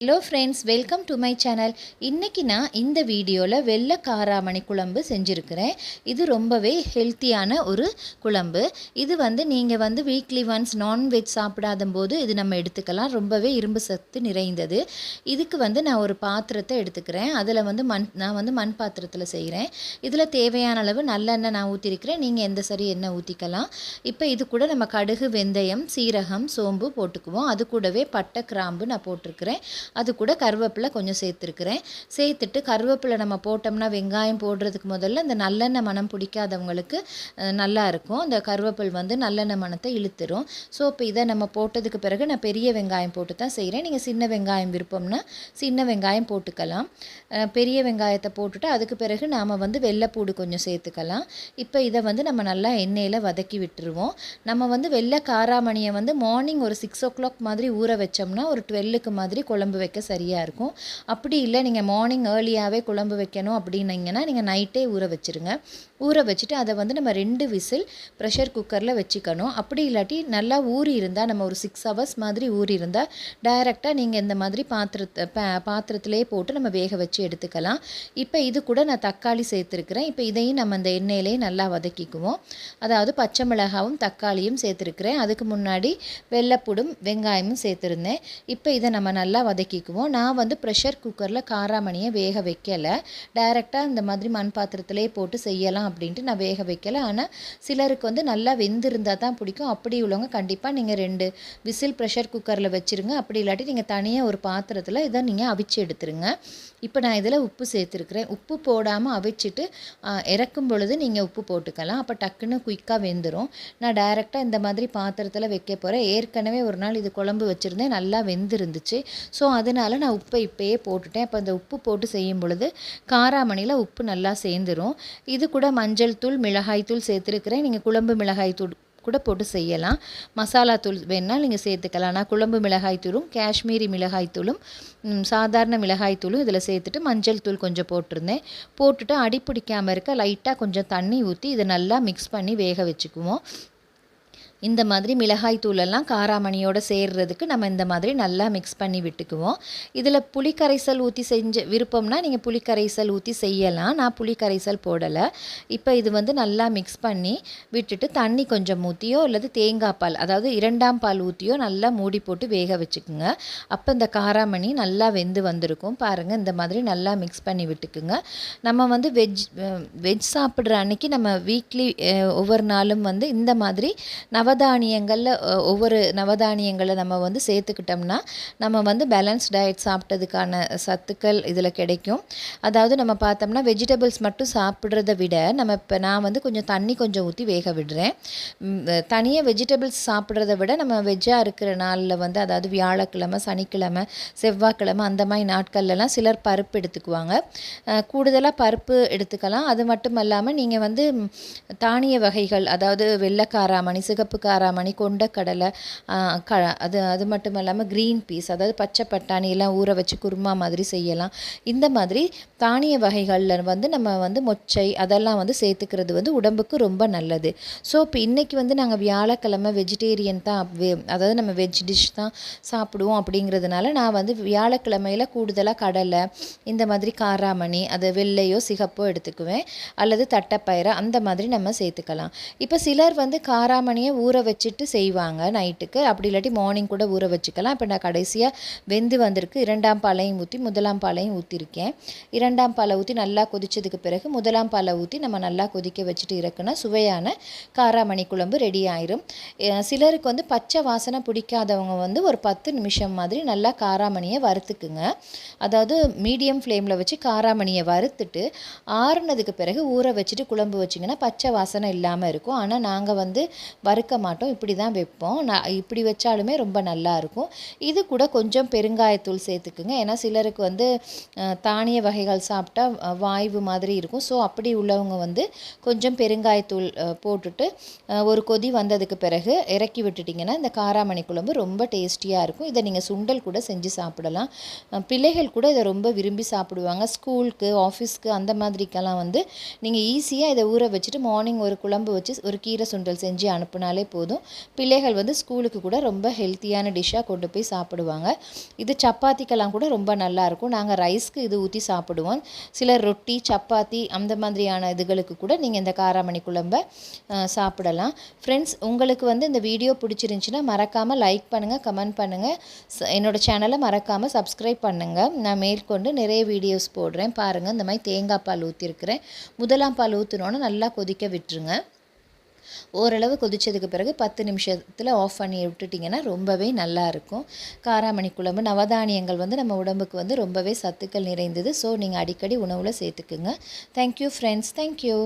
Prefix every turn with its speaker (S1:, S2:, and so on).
S1: Hello friends welcome to my channel இன்றைக்கி நான் இந்த வீடியோவில் வெள்ளை காராமணி குழம்பு செஞ்சுருக்கிறேன். இது ரொம்பவே ஹெல்த்தியான ஒரு குழம்பு. இது வந்து நீங்கள் வந்து வீக்லி ஒன்ஸ் நான்வெஜ் சாப்பிடாத போது இது நம்ம எடுத்துக்கலாம். ரொம்பவே இரும்பு சத்து நிறைந்தது. இதுக்கு வந்து நான் ஒரு பாத்திரத்தை எடுத்துக்கிறேன். அதில் வந்து மண் நான் வந்து மண் பாத்திரத்தில் செய்கிறேன் இதில் தேவையான அளவு நல்லெண்ணெய் நான் ஊற்றிருக்கிறேன் நீங்கள் எந்த சரி எண்ணெய் ஊற்றிக்கலாம் இப்போ இது கூட நம்ம கடுகு வெந்தயம் சீரகம் சோம்பு போட்டுக்குவோம். அது கூடவே பட்டை கிராம்பு நான் போட்டிருக்கிறேன். அது கூட கருவேப்பிலை கொஞ்சம் சேர்த்துருக்குறேன். சேர்த்துட்டு கருவேப்பிலை நம்ம போட்டோம்னா வெங்காயம் போடுறதுக்கு முதல்ல இந்த நல்லெண்ணெய் மனம் பிடிக்காதவங்களுக்கு நல்லா இருக்கும். அந்த கருவேப்பில் வந்து நல்லெண்ணெய் மணத்தை இழுத்துரும். ஸோ இப்போ இதை நம்ம போட்டதுக்கு பிறகு நான் பெரிய வெங்காயம் போட்டு தான் செய்கிறேன் நீங்கள் சின்ன வெங்காயம் விருப்பம்னா சின்ன வெங்காயம் போட்டுக்கலாம். பெரிய வெங்காயத்தை போட்டுட்டு அதுக்கு பிறகு நாம் வந்து வெள்ளைப்பூடு கொஞ்சம் சேர்த்துக்கலாம். இப்போ இதை வந்து நம்ம நல்லா எண்ணெயில் வதக்கி விட்டுருவோம். நம்ம வந்து வெள்ளை காராமணியை வந்து மார்னிங் ஒரு சிக்ஸ் ஓ கிளாக் மாதிரி ஊற வச்சோம்னா ஒரு டுவெல்லுக்கு மாதிரி குழம்பு வைக்க சரியாக இருக்கும். அப்படி இல்லை நீங்கள் மார்னிங் ஏர்லியாகவே குழம்பு வைக்கணும் அப்படின்னீங்கன்னா நீங்கள் நைட்டே ஊற வச்சுருங்க. ஊற வச்சுட்டு அதை வந்து நம்ம ரெண்டு விசில் ப்ரெஷர் குக்கரில் வச்சுக்கணும். அப்படி இல்லாட்டி நல்லா ஊறி இருந்தால் நம்ம ஒரு சிக்ஸ் ஹவர்ஸ் மாதிரி ஊறி இருந்தால் டைரெக்டாக நீங்கள் இந்த மாதிரி பாத்திரத்தை பா- பாத்திரத்திலே போட்டு நம்ம வேக வச்சு எடுத்துக்கலாம். இப்போ இது கூட நான் தக்காளி சேர்த்துருக்குறேன். இப்போ இதையும் நம்ம இந்த எண்ணெயிலே நல்லா வதக்கிக்குவோம். அதாவது பச்சை மிளகாவும் தக்காளியும் சேர்த்துருக்குறேன். அதுக்கு முன்னாடி வெள்ளைப்புடும் வெங்காயமும் சேர்த்துருந்தேன். இப்போ இதை நம்ம நல்லா வதக்கிக்குவோம் நான் வந்து ப்ரெஷர் குக்கரில் காராமணியை வேக வைக்கலை. டைரெக்டாக இந்த மாதிரி மண் பாத்திரத்திலே போட்டு செய்யலாம் அப்படின்ட்டு நான் வேக வைக்கலை. ஆனால் சிலருக்கு வந்து நல்லா வெந்திருந்தால் தான் பிடிக்கும். அப்படி உள்ளவங்க கண்டிப்பாக நீங்கள் ரெண்டு விசில் ப்ரெஷர் குக்கரில் வச்சுருங்க. அப்படி இல்லாட்டி நீங்கள் தனியாக ஒரு பாத்திரத்தில் இதை நீங்கள் அவிச்சு எடுத்துருங்க. இப்போ நான் இதில் உப்பு சேர்த்துருக்குறேன். உப்பு போடாமல் அவிச்சிட்டு இறக்கும் பொழுது நீங்கள் உப்பு போட்டுக்கலாம். அப்போ டக்குன்னு குயிக்காக வெந்துடும் நான் டைரெக்டாக இந்த மாதிரி பாத்திரத்தில் வைக்க போகிறேன் ஏற்கனவே ஒரு நாள் இது குழம்பு வச்சுருந்தேன். நல்லா வெந்திருந்துச்சு. ஸோ அதனால நான் உப்பை இப்போயே போட்டுட்டேன். அப்போ அந்த உப்பு போட்டு செய்யும் பொழுது காராமணியில் உப்பு நல்லா சேர்ந்துரும். இது கூட மஞ்சள் தூள் மிளகாய் தூள் சேர்த்துருக்கிறேன். நீங்கள் குழம்பு மிளகாய் தூள் கூட போட்டு செய்யலாம். மசாலா தூள் வேணால் நீங்கள் சேர்த்துக்கலாம். நான் குழம்பு மிளகாய் தூளும் காஷ்மீரி மிளகாய் தூளும் சாதாரண மிளகாய் தூளும் இதில் சேர்த்துட்டு மஞ்சள் தூள் கொஞ்சம் போட்டிருந்தேன். போட்டுட்டு அடி பிடிக்காமல் இருக்க லைட்டாக கொஞ்சம் தண்ணி ஊற்றி இதை நல்லா மிக்ஸ் பண்ணி வேக வச்சுக்குவோம். இந்த மாதிரி மிளகாய் தூளெல்லாம் காராமணியோட சேர்றதுக்கு நம்ம இந்த மாதிரி நல்லா மிக்ஸ் பண்ணி விட்டுக்குவோம். இதில் புளிக்கரைசல் ஊற்றி செஞ்ச விருப்பம்னா நீங்கள் புளிக்கரைசல் ஊற்றி செய்யலாம். நான் புளிக்கரைசல் போடலை. இப்போ இது வந்து நல்லா மிக்ஸ் பண்ணி விட்டுட்டு தண்ணி கொஞ்சம் ஊற்றியோ அல்லது தேங்காய் பால் அதாவது இரண்டாம் பால் ஊற்றியோ நல்லா மூடி போட்டு வேக வச்சுக்குங்க. அப்போ இந்த காராமணி நல்லா வெந்து வந்திருக்கும். பாருங்கள் இந்த மாதிரி நல்லா மிக்ஸ் பண்ணி விட்டுக்குங்க. நம்ம வந்து வெஜ் வெஜ் சாப்பிட்ற அன்னைக்கு நம்ம வீக்லி ஒவ்வொரு நாளும் வந்து இந்த மாதிரி நவதானியங்களில் ஒவ்வொரு நவதானியங்களை நம்ம வந்து சேர்த்துக்கிட்டோம்னா நம்ம வந்து பேலன்ஸ் டயட் சாப்பிட்டதுக்கான சத்துக்கள் இதில் கிடைக்கும். அதாவது நம்ம பார்த்தோம்னா வெஜிடபிள்ஸ் மட்டும் சாப்பிட்றத விட நம்ம இப்போ நான் வந்து கொஞ்சம் தண்ணி கொஞ்சம் ஊற்றி வேக விடுறேன். தனியாக வெஜிடபிள்ஸ் சாப்பிட்றத விட நம்ம வெஜ்ஜாக இருக்கிற நாளில் வந்து அதாவது வியாழக்கிழமை சனிக்கிழமை செவ்வாய்க்கிழமை அந்த மாதிரி நாட்கள்லலாம் சிலர் பருப்பு எடுத்துக்குவாங்க. கூடுதலாக பருப்பு எடுத்துக்கலாம். அது மட்டும் இல்லாமல் நீங்கள் வந்து தானிய வகைகள் அதாவது வெள்ளைக்காராமணி சிகப்பு சிகப்பு காராமணி கொண்டக்கடலை க அது அது மட்டும் இல்லாமல் க்ரீன் பீஸ் அதாவது பச்சை பட்டாணி எல்லாம் ஊற வச்சு குருமா மாதிரி செய்யலாம். இந்த மாதிரி தானிய வகைகளில் வந்து நம்ம வந்து மொச்சை அதெல்லாம் வந்து சேர்த்துக்கிறது வந்து உடம்புக்கு ரொம்ப நல்லது. ஸோ இப்போ இன்றைக்கி வந்து நாங்கள் வியாழக்கிழமை வெஜிடேரியன் தான் வே- அதாவது நம்ம வெஜ் டிஷ் தான் சாப்பிடுவோம் அப்படிங்கிறதுனால நான் வந்து வியாழக்கிழமையில் கூடுதலாக கடலை இந்த மாதிரி காராமணி அது வெள்ளையோ சிகப்போ எடுத்துக்குவேன். அல்லது தட்டைப்பயிரை அந்த மாதிரி நம்ம சேர்த்துக்கலாம். இப்போ சிலர் வந்து காராமணியை ஊற வச்சுட்டு செய்வாங்க நைட்டுக்கு. அப்படி இல்லாட்டி மார்னிங் கூட ஊற வச்சுக்கலாம். இப்போ நான் கடைசியாக வெந்து வந்திருக்கு. இரண்டாம் பாலையும் ஊற்றி முதலாம் பாலையும் ஊற்றிருக்கேன் இரண்டாம் பாலை ஊற்றி நல்லா கொதித்ததுக்கு பிறகு முதலாம் பாலை ஊற்றி நம்ம நல்லா கொதிக்க வச்சுட்டு இருக்குன்னா சுவையான காராமணி குழம்பு ரெடி ஆயிரும். சிலருக்கு வந்து பச்சை வாசனை பிடிக்காதவங்க வந்து ஒரு பத்து நிமிஷம் மாதிரி நல்லா காராமணியை வறுத்துக்குங்க. அதாவது மீடியம் ஃப்ளேமில் வச்சு காராமணியை வறுத்துட்டு ஆறுனதுக்கு பிறகு ஊற வச்சுட்டு குழம்பு வச்சிங்கன்னா பச்சை வாசனை இல்லாமல் இருக்கும். ஆனால் நாங்கள் வந்து வறுக்க மாட்டோம். இப்படி தான் வைப்போம். நான் இப்படி வச்சாலுமே ரொம்ப நல்லாயிருக்கும் இது கூட கொஞ்சம் பெருங்காயத்தூள் சேர்த்துக்குங்க. ஏன்னா சிலருக்கு வந்து தானிய வகைகள் சாப்பிட்டா வாய்வு மாதிரி இருக்கும். ஸோ அப்படி உள்ளவங்க வந்து கொஞ்சம் பெருங்காயத்தூள் போட்டுட்டு ஒரு கொதி வந்ததுக்கு பிறகு இறக்கி விட்டுட்டிங்கன்னா இந்த காராமணி குழம்பு ரொம்ப டேஸ்டியாக இருக்கும். இதை நீங்கள் சுண்டல் கூட செஞ்சு சாப்பிடலாம். பிள்ளைகள் கூட இதை ரொம்ப விரும்பி சாப்பிடுவாங்க. ஸ்கூலுக்கு ஆஃபீஸ்க்கு அந்த மாதிரிக்கெல்லாம் வந்து நீங்கள் ஈஸியாக இதை ஊற வச்சுட்டு மார்னிங் ஒரு குழம்பு வச்சு ஒரு கீரை சுண்டல் செஞ்சு அனுப்புனாலே போதும். பிள்ளைகள் வந்து ஸ்கூலுக்கு கூட ரொம்ப ஹெல்த்தியான டிஷ்ஷாக கொண்டு போய் சாப்பிடுவாங்க. இது சப்பாத்திக்கெல்லாம் கூட ரொம்ப நல்லாயிருக்கும் நாங்கள் ரைஸ்க்கு இது ஊற்றி சாப்பிடுவோம். சிலர் ரொட்டி சப்பாத்தி அந்த மாதிரியான இதுகளுக்கு கூட நீங்கள் இந்த காராமணி குழம்ப சாப்பிடலாம். ஃப்ரெண்ட்ஸ் உங்களுக்கு வந்து இந்த வீடியோ பிடிச்சிருந்துச்சின்னா மறக்காமல் லைக் பண்ணுங்கள் கமெண்ட் பண்ணுங்கள் என்னோட சேனலை மறக்காமல் சப்ஸ்கிரைப் பண்ணுங்கள் நான் மேற்கொண்டு நிறைய வீடியோஸ் போடுறேன். பாருங்கள் இந்த மாதிரி தேங்காய் பால் ஊற்றிருக்கிறேன் முதலாம் பால் ஊற்றினோன்னு நல்லா கொதிக்க விட்டுருங்க. ஓரளவு கொதித்ததுக்கு பிறகு பத்து நிமிஷத்தில் ஆஃப் பண்ணி விட்டுட்டிங்கன்னா ரொம்பவே நல்லா இருக்கும். காராமணி குழம்பு நவதானியங்கள் வந்து நம்ம உடம்புக்கு வந்து ரொம்பவே சத்துக்கள் நிறைந்தது. ஸோ நீங்கள் அடிக்கடி உணவில் சேர்த்துக்குங்க. Thank you friends thank you